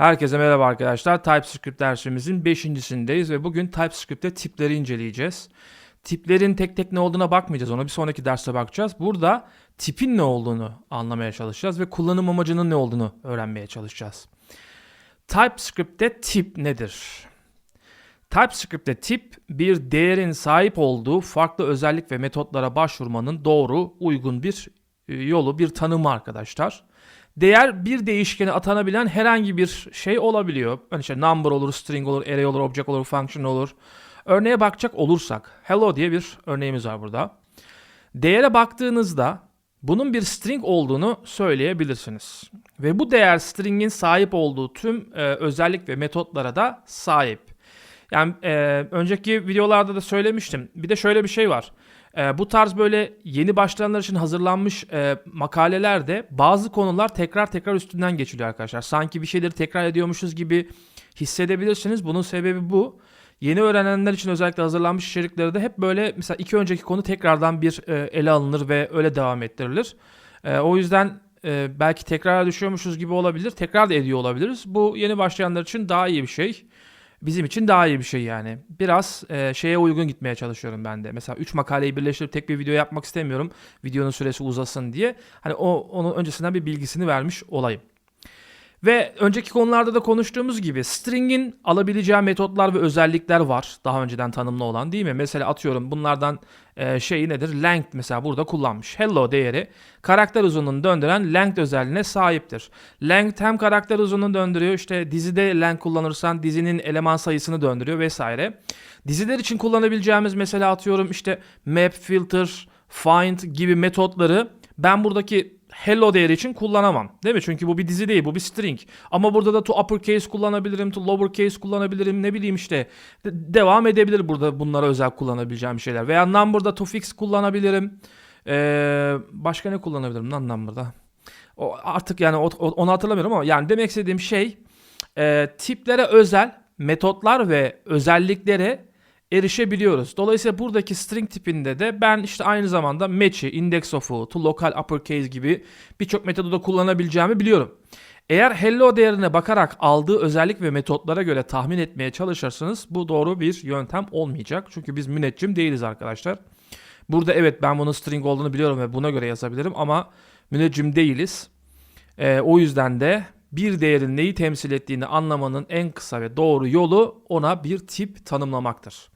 Herkese merhaba arkadaşlar. TypeScript dersimizin 5.sindeyiz ve bugün TypeScript'te tipleri inceleyeceğiz. Tiplerin tek tek ne olduğuna bakmayacağız. Ona bir sonraki derste bakacağız. Burada tipin ne olduğunu anlamaya çalışacağız ve kullanım amacının ne olduğunu öğrenmeye çalışacağız. TypeScript'te tip nedir? TypeScript'te tip bir değerin sahip olduğu farklı özellik ve metotlara başvurmanın doğru, uygun bir e, yolu, bir tanımı arkadaşlar. Değer bir değişkene atanabilen herhangi bir şey olabiliyor. Hani işte number olur, string olur, array olur, object olur, function olur. Örneğe bakacak olursak hello diye bir örneğimiz var burada. Değere baktığınızda bunun bir string olduğunu söyleyebilirsiniz. Ve bu değer string'in sahip olduğu tüm e, özellik ve metotlara da sahip. Yani e, önceki videolarda da söylemiştim. Bir de şöyle bir şey var. E, bu tarz böyle yeni başlayanlar için hazırlanmış e, makalelerde bazı konular tekrar tekrar üstünden geçiliyor arkadaşlar. Sanki bir şeyleri tekrar ediyormuşuz gibi hissedebilirsiniz. Bunun sebebi bu. Yeni öğrenenler için özellikle hazırlanmış içerikleri de hep böyle mesela iki önceki konu tekrardan bir e, ele alınır ve öyle devam ettirilir. E, o yüzden e, belki tekrar düşüyormuşuz gibi olabilir. Tekrar da ediyor olabiliriz. Bu yeni başlayanlar için daha iyi bir şey bizim için daha iyi bir şey yani. Biraz e, şeye uygun gitmeye çalışıyorum ben de. Mesela 3 makaleyi birleştirip tek bir video yapmak istemiyorum. Videonun süresi uzasın diye. Hani o onun öncesinden bir bilgisini vermiş olayım. Ve önceki konularda da konuştuğumuz gibi string'in alabileceği metotlar ve özellikler var. Daha önceden tanımlı olan değil mi? Mesela atıyorum bunlardan e, şeyi nedir? Length mesela burada kullanmış. Hello değeri karakter uzunluğunu döndüren length özelliğine sahiptir. Length hem karakter uzunluğunu döndürüyor. İşte dizide length kullanırsan dizinin eleman sayısını döndürüyor vesaire. Diziler için kullanabileceğimiz mesela atıyorum işte map, filter, find gibi metotları ben buradaki hello değeri için kullanamam. Değil mi? Çünkü bu bir dizi değil, bu bir string. Ama burada da to uppercase kullanabilirim, to lowercase kullanabilirim, ne bileyim işte. De- devam edebilir burada bunlara özel kullanabileceğim şeyler. Veya number'da to fix kullanabilirim. Ee, başka ne kullanabilirim lan number'da? O, artık yani o, onu hatırlamıyorum ama yani demek istediğim şey e, tiplere özel metotlar ve özelliklere erişebiliyoruz. Dolayısıyla buradaki string tipinde de ben işte aynı zamanda match'i, index of'u, to local uppercase gibi birçok metodu da kullanabileceğimi biliyorum. Eğer hello değerine bakarak aldığı özellik ve metotlara göre tahmin etmeye çalışırsanız bu doğru bir yöntem olmayacak. Çünkü biz müneccim değiliz arkadaşlar. Burada evet ben bunun string olduğunu biliyorum ve buna göre yazabilirim ama müneccim değiliz. Ee, o yüzden de bir değerin neyi temsil ettiğini anlamanın en kısa ve doğru yolu ona bir tip tanımlamaktır.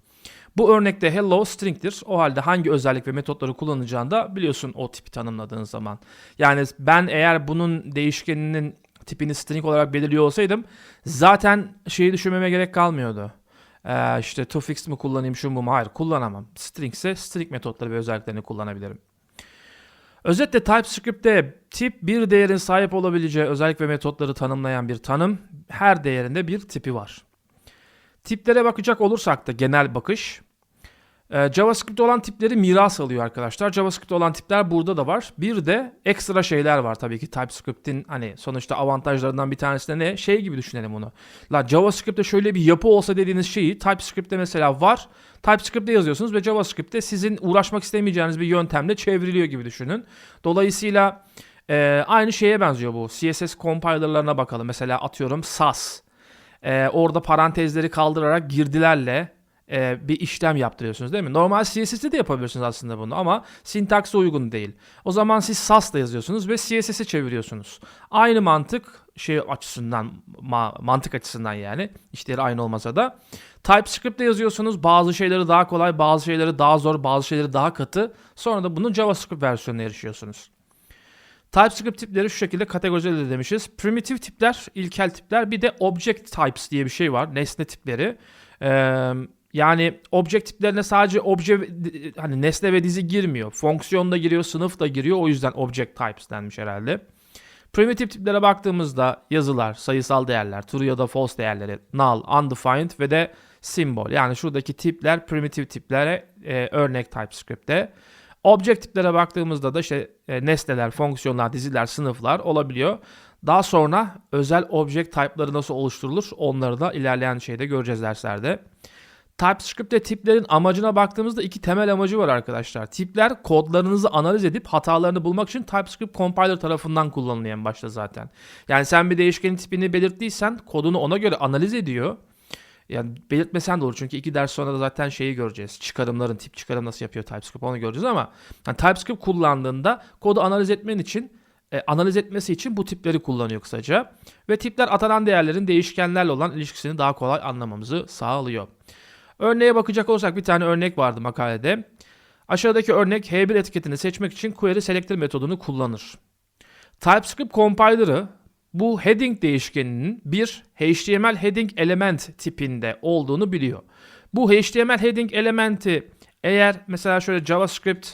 Bu örnekte hello string'tir. O halde hangi özellik ve metotları kullanacağını da biliyorsun o tipi tanımladığın zaman. Yani ben eğer bunun değişkeninin tipini string olarak belirliyor olsaydım zaten şeyi düşünmeme gerek kalmıyordu. Ee, işte to fix mi kullanayım şu mu? Hayır kullanamam. String ise string metotları ve özelliklerini kullanabilirim. Özetle TypeScript'te tip bir değerin sahip olabileceği özellik ve metotları tanımlayan bir tanım. Her değerinde bir tipi var. Tiplere bakacak olursak da genel bakış. Ee, JavaScript olan tipleri miras alıyor arkadaşlar. JavaScript olan tipler burada da var. Bir de ekstra şeyler var tabii ki TypeScript'in hani sonuçta avantajlarından bir tanesi de ne? Şey gibi düşünelim onu. La JavaScript'te şöyle bir yapı olsa dediğiniz şeyi TypeScript'te mesela var. TypeScript'te yazıyorsunuz ve JavaScript'te sizin uğraşmak istemeyeceğiniz bir yöntemle çevriliyor gibi düşünün. Dolayısıyla e, aynı şeye benziyor bu. CSS compilerlarına bakalım. Mesela atıyorum SAS. E, orada parantezleri kaldırarak girdilerle e, bir işlem yaptırıyorsunuz değil mi? Normal CSS'de de yapabilirsiniz aslında bunu ama sintakse uygun değil. O zaman siz SAS'la yazıyorsunuz ve CSS'e çeviriyorsunuz. Aynı mantık şey açısından ma- mantık açısından yani işleri aynı olmasa da TypeScript'te yazıyorsunuz. Bazı şeyleri daha kolay, bazı şeyleri daha zor, bazı şeyleri daha katı. Sonra da bunun JavaScript versiyonuna erişiyorsunuz. TypeScript tipleri şu şekilde kategorize demişiz. Primitive tipler, ilkel tipler, bir de object types diye bir şey var. Nesne tipleri. Ee, yani object tiplerine sadece obje hani nesne ve dizi girmiyor. Fonksiyon da giriyor, sınıf da giriyor. O yüzden object types denmiş herhalde. Primitive tiplere baktığımızda yazılar, sayısal değerler, true ya da false değerleri, null, undefined ve de symbol. Yani şuradaki tipler primitive tiplere e, örnek TypeScript'te. Object tiplere baktığımızda da işte e, nesneler, fonksiyonlar, diziler, sınıflar olabiliyor. Daha sonra özel object type'ları nasıl oluşturulur onları da ilerleyen şeyde göreceğiz derslerde. TypeScript'te tiplerin amacına baktığımızda iki temel amacı var arkadaşlar. Tipler kodlarınızı analiz edip hatalarını bulmak için TypeScript compiler tarafından kullanılıyor en başta zaten. Yani sen bir değişkenin tipini belirttiysen kodunu ona göre analiz ediyor. Yani belirtmesen de olur çünkü iki ders sonra da zaten şeyi göreceğiz. Çıkarımların tip çıkarım nasıl yapıyor TypeScript onu göreceğiz ama yani TypeScript kullandığında kodu analiz etmen için e, analiz etmesi için bu tipleri kullanıyor kısaca. Ve tipler atanan değerlerin değişkenlerle olan ilişkisini daha kolay anlamamızı sağlıyor. Örneğe bakacak olursak bir tane örnek vardı makalede. Aşağıdaki örnek H1 etiketini seçmek için query selector metodunu kullanır. TypeScript compiler'ı bu heading değişkeninin bir HTML heading element tipinde olduğunu biliyor. Bu HTML heading elementi eğer mesela şöyle JavaScript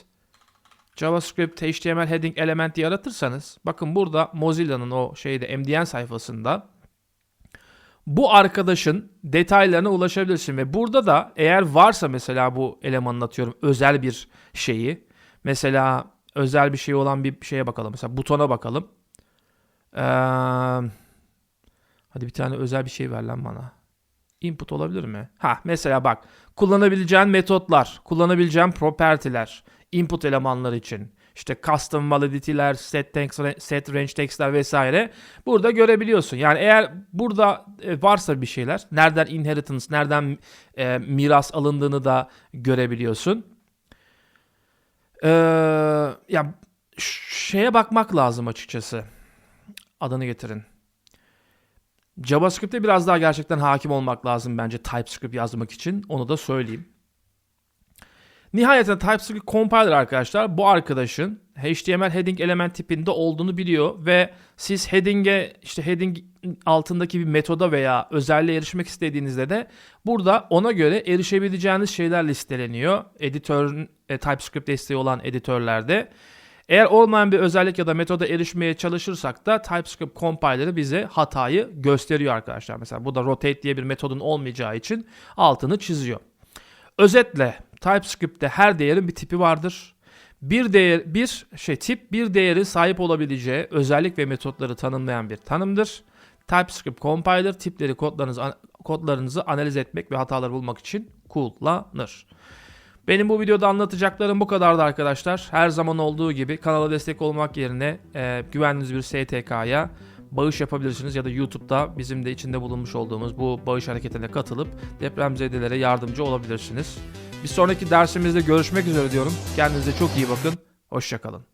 JavaScript HTML heading element diye aratırsanız bakın burada Mozilla'nın o şeyde MDN sayfasında bu arkadaşın detaylarına ulaşabilirsin ve burada da eğer varsa mesela bu elemanın atıyorum özel bir şeyi mesela özel bir şey olan bir şeye bakalım mesela butona bakalım. Ee, hadi bir tane özel bir şey ver lan bana. Input olabilir mi? Ha mesela bak kullanabileceğin metotlar, kullanabileceğin property'ler, input elemanları için işte custom validity'ler, set text, set range text'ler vesaire burada görebiliyorsun. Yani eğer burada e, varsa bir şeyler, nereden inheritance, nereden e, miras alındığını da görebiliyorsun. Ee, ya şeye bakmak lazım açıkçası. Adını getirin. JavaScript'te biraz daha gerçekten hakim olmak lazım bence TypeScript yazmak için. Onu da söyleyeyim. Nihayetinde TypeScript compiler arkadaşlar bu arkadaşın HTML heading element tipinde olduğunu biliyor ve siz heading'e işte heading altındaki bir metoda veya özelliğe erişmek istediğinizde de burada ona göre erişebileceğiniz şeyler listeleniyor. Editörün e, TypeScript desteği olan editörlerde. Eğer olmayan bir özellik ya da metoda erişmeye çalışırsak da TypeScript compiler'ı bize hatayı gösteriyor arkadaşlar. Mesela bu da rotate diye bir metodun olmayacağı için altını çiziyor. Özetle TypeScript'te her değerin bir tipi vardır. Bir değer bir şey tip bir değeri sahip olabileceği özellik ve metotları tanımlayan bir tanımdır. TypeScript compiler tipleri kodlarınızı kodlarınızı analiz etmek ve hataları bulmak için kullanır. Benim bu videoda anlatacaklarım bu kadardı arkadaşlar. Her zaman olduğu gibi kanala destek olmak yerine e, güvendiğiniz bir STK'ya bağış yapabilirsiniz ya da YouTube'da bizim de içinde bulunmuş olduğumuz bu bağış hareketine katılıp depremzedelere yardımcı olabilirsiniz. Bir sonraki dersimizde görüşmek üzere diyorum. Kendinize çok iyi bakın. Hoşçakalın.